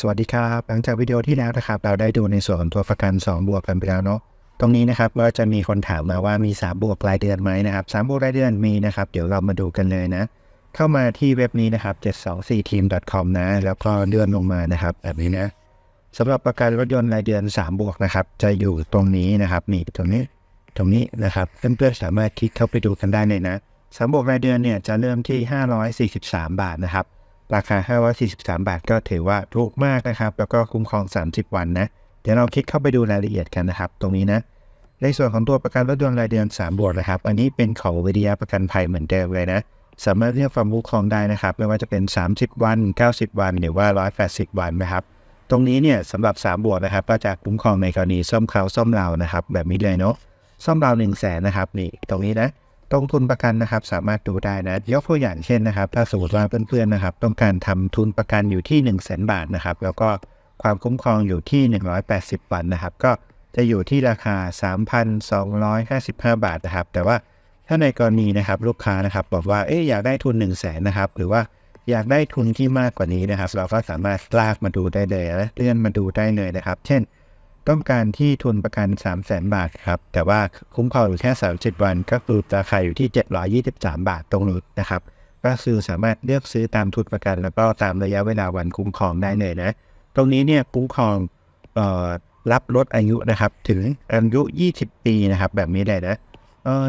สวัสดีครับ หลังจากวิดีโอที่แล้วนะครับ เราได้ดูในส่วนของตัวประกัน 2 บวกกันไปแล้วเนาะตรงนี้นะครับก็จะมีคนถามมาว่ามี 3 บวกรายเดือนไหมนะครับ3บวกรายเดือนมีนะครับ เดี๋ยวเรามาดูกันเลยนะ เข้ามาที่เว็บนี้นะครับ 724team.com นะ แล้วก็เลื่อนลงมานะครับ แบบนี้นะสำหรับประกันรถยนต์รายเดือน 3 บวกนะครับ จะอยู่ตรงนี้นะครับนี่ตรงนี้ตรงนี้นะครับเพื่อนๆสามารถคลิกเข้าไปดูกันได้เลยนะสามบวกรายเดือนเนี่ยจะเริ่มที่ 543 บาทนะครับ ราคา 543 บาทก็ถือว่าถูกมากนะครับ แล้วก็คุ้มครอง 30 วันนะ เดี๋ยวเราคลิกเข้าไปดูรายละเอียดกันนะครับ ตรงนี้นะ ในส่วนของตัวประกันรถยนต์รายเดือน 3 บวกนะครับ อันนี้เป็นของวิทยาประกันภัยเหมือนเดิมเลยนะ สามารถเรียกความคุ้มครองได้นะครับ ไม่ว่าจะเป็น 30 วัน 90 วัน หรือว่า 180 วันนะครับ ตรงนี้เนี่ยสำหรับ 3 บวกนะครับ ก็จะคุ้มครองในกรณีซ่อมเขาซ่อมเรานะครับ แบบนี้เลยเนาะ ซ่อมเรา1 0 0 0 0แสนนะครับ นี่ ตรงนี้นะ ตรงทุนประกันนะครับสามารถดูได้นะยกตัวอย่างเช่นนะครับ ถ้าสมมติว่าเพื่อนๆนะครับต้องการทำทุนประกันอยู่ที่ 1 0 0 0 0แบาทนะครับ แล้วก็ความคุ้มครองอยู่ที่ 180 วันนะครับ ก็จะอยู่ที่ราคา 3,255 บาทนะครับ แต่ว่าถ้าในกรณีนะครับลูกค้านะครับบอกว่าเอ๊ะอยากได้ทุน 1 0 0 0 0แสนนะครับ หรือว่าอยากได้ทุนที่มากกว่านี้นะครับ เราก็สามารถลากมาดูได้เลยและเลื่อนมาดูได้เลยนะครับ เช่น ต้องการที่ทุนประกัน 3 0 0แสนบาทครับ แต่ว่าคุ้มครองอยู่แค่30วัน ก็คือราคาอยู่ที่ 723 บาทตรงนู้นนะครับ ก็คือสามารถเลือกซื้อตามทุนประกัน แล้วก็ตามระยะเวลาวันคุ้มครองได้เลยนะ ตรงนี้เนี่ยคุ้มครองออรับลดอายุนะครับ ถึงอายุ 20 ปีนะครับ แบบนี้เลยนะ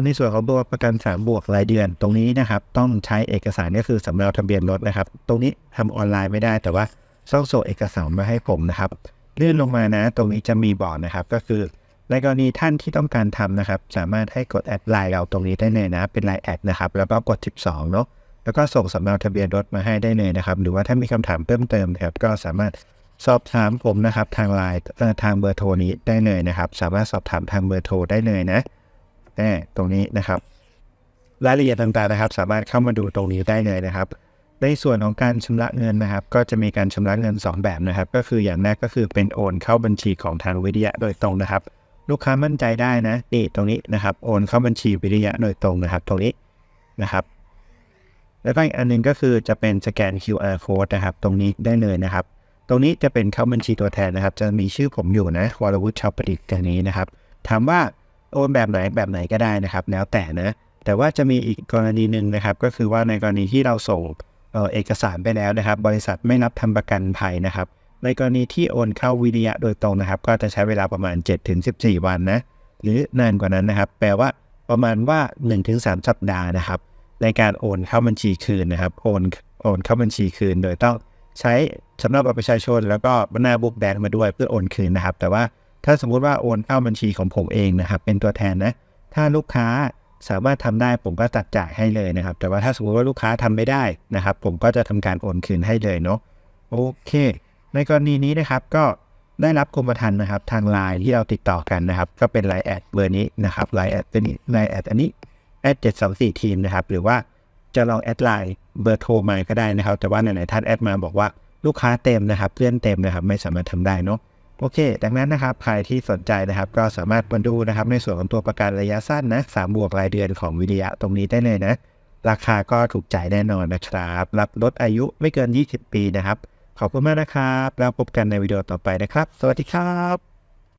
ในส่วนของตัวประกัน3บวกรายเดือน ตรงนี้นะครับ ต้องใช้เอกสารก็คือสำเนาทะเบียนรถนะครับ ตรงนี้ทำออนไลน์ไม่ได้แต่ว่าต้องส่งเอกสารมาให้ผมนะครับ เลื่อนลงมานะ ตรงนี้จะมีบอกนะครับ ก็คือในกรณีท่านที่ต้องการทำนะครับ สามารถให้กดแอดไลน์เราตรงนี้ได้เลยนะ เป็นไลน์แอดนะครับ แล้วก็กด 12เนาะแล้วก็ส่งสำเนาทะเบียนรถมาให้ได้เลยนะครับ หรือว่าถ้ามีคำถามเพิ่มเติมนะครับ ก็สามารถสอบถามผมนะครับทางไลน์ทางเบอร์โทรนี้ได้เลยนะครับ สามารถสอบถามทางเบอร์โทรได้เลยนะแน่ตรงนี้นะครับ รายละเอียดต่างๆนะครับ สามารถเข้ามาดูตรงนี้ได้เลยนะครับ ในส่วนของการชำระเงินนะครับ ก็จะมีการชำระเงิน 2 แบบนะครับ ก็คืออย่างแรกก็คือเป็นโอนเข้าบัญชีของทางวิทยาโดยตรงนะครับ ลูกค้ามั่นใจได้นะนี่ตรงนี้นะครับ โอนเข้าบัญชีวิทยาโดยตรงนะครับ ตรงนี้นะครับ แล้วก็อีกอันหนึงก็คือจะเป็นสแกน QR code นะครับ ตรงนี้ได้เลยนะครับ ตรงนี้จะเป็นเข้าบัญชีตัวแทนนะครับ จะมีชื่อผมอยู่นะวรวุฒิชาวประดิษฐ์ตรงนี้นะครับ ถามว่าโอนแบบไหนแบบไหนก็ได้นะครับ แล้วแต่นะแต่ว่าจะมีอีกกรณีหนึ่งนะครับ ก็คือว่าในกรณีที่เราส่ง เออเอกสารไปแล้วนะครับ บริษัทไม่รับทำประกันภัยนะครับ ในกรณีที่โอนเข้าวิทยาโดยตรงนะครับ ก็จะใช้เวลาประมาณ 7-14 วันนะหรือนานกว่านั้นนะครับ แปลว่าประมาณว่า 1-3 สัปดาห์นะครับ ในการโอนเข้าบัญชีคืนนะครับโอนโอนเข้าบัญชีคืน โดยต้องใช้สำเนาบัตรประชาชน แล้วก็หน้าบุ๊กแบงค์มาด้วยเพื่อโอนคืนนะครับ แต่ว่าถ้าสมมุติว่าโอนเข้าบัญชีของผมเองนะครับ เป็นตัวแทนนะถ้าลูกค้า สามารถทำได้ผมก็ตัดจ่ายให้เลยนะครับ แต่ว่าถ้าสมมติว่าลูกค้าทำไม่ได้นะครับ ผมก็จะทำการโอนคืนให้เลยเนาะโอเค ในกรณีนี้นะครับก็ได้รับกรมธรรม์นะครับ ทางไลน์ที่เราติดต่อกันนะครับ ก็เป็นไลน์แอดเบอร์นี้นะครับไลน์แอดเป็นไลน์แอดอันนี้แอดเจ็ดสองสี่ทีมนะครับ หรือว่าจะลองแอดไลน์เบอร์โทรมาก็ได้นะครับ แต่ว่าไหนๆท่านแอดมาบอกว่าลูกค้าเต็มนะครับเพื่อนเต็มนะครับ ไม่สามารถทำได้เนาะ โอเค ดังนั้นนะครับ ใครที่สนใจนะครับ ก็สามารถมาดูนะครับ ในส่วนของตัวประกันระยะสั้นนะสามบวกรายเดือนของวิทยะตรงนี้ได้เลยนะ ราคาก็ถูกใจแน่นอนนะครับ รับลดอายุไม่เกิน 20 ปีนะครับ ขอบคุณมากนะครับ แล้วพบกันในวิดีโอต่อไปนะครับ สวัสดีครับ